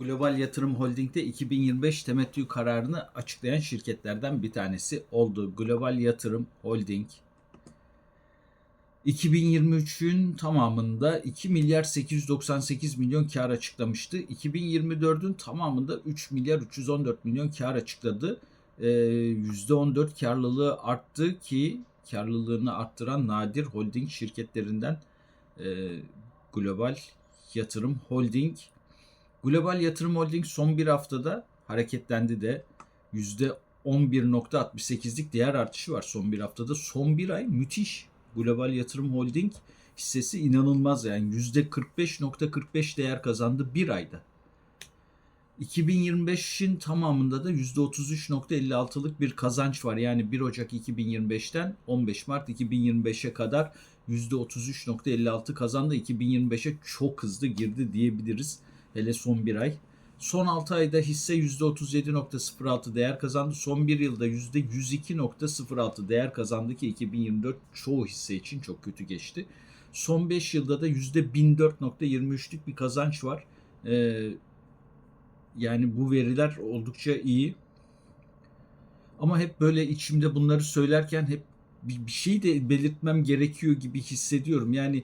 Global Yatırım Holding'de 2025 temettü kararını açıklayan şirketlerden bir tanesi oldu. Global Yatırım Holding 2023'ün tamamında 2 milyar 898 milyon kar açıklamıştı. 2024'ün tamamında 3 milyar 314 milyon kar açıkladı. Ee, %14 karlılığı arttı ki karlılığını arttıran nadir holding şirketlerinden e, Global Yatırım Holding. Global Yatırım Holding son bir haftada hareketlendi de %11.68'lik değer artışı var son bir haftada. Son bir ay müthiş. Global Yatırım Holding hissesi inanılmaz yani %45.45 değer kazandı bir ayda. 2025'in tamamında da %33.56'lık bir kazanç var. Yani 1 Ocak 2025'ten 15 Mart 2025'e kadar %33.56 kazandı. 2025'e çok hızlı girdi diyebiliriz. Hele son bir ay. Son 6 ayda hisse %37.06 değer kazandı. Son bir yılda %102.06 değer kazandı ki 2024 çoğu hisse için çok kötü geçti. Son 5 yılda da %1004.23'lük bir kazanç var. Ee, yani bu veriler oldukça iyi. Ama hep böyle içimde bunları söylerken hep bir, bir şey de belirtmem gerekiyor gibi hissediyorum. Yani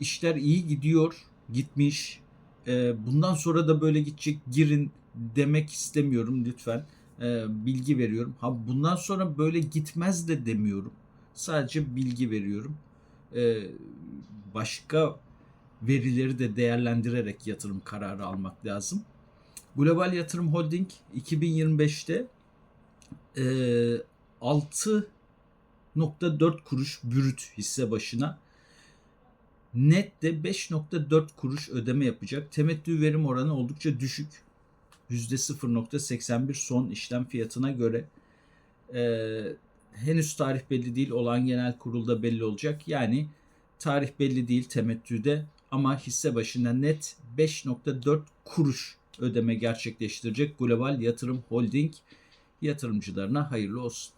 işler iyi gidiyor, gitmiş. Ee, bundan sonra da böyle gidecek girin demek istemiyorum lütfen. Ee, bilgi veriyorum. Ha bundan sonra böyle gitmez de demiyorum. Sadece bilgi veriyorum. Ee, başka verileri de değerlendirerek yatırım kararı almak lazım. Global Yatırım Holding 2025'te e, 6.4 kuruş brüt hisse başına net de 5.4 kuruş ödeme yapacak. Temettü verim oranı oldukça düşük. %0.81 son işlem fiyatına göre. Ee, henüz tarih belli değil. Olan genel kurulda belli olacak. Yani tarih belli değil temettüde ama hisse başına net 5.4 kuruş ödeme gerçekleştirecek Global Yatırım Holding yatırımcılarına hayırlı olsun.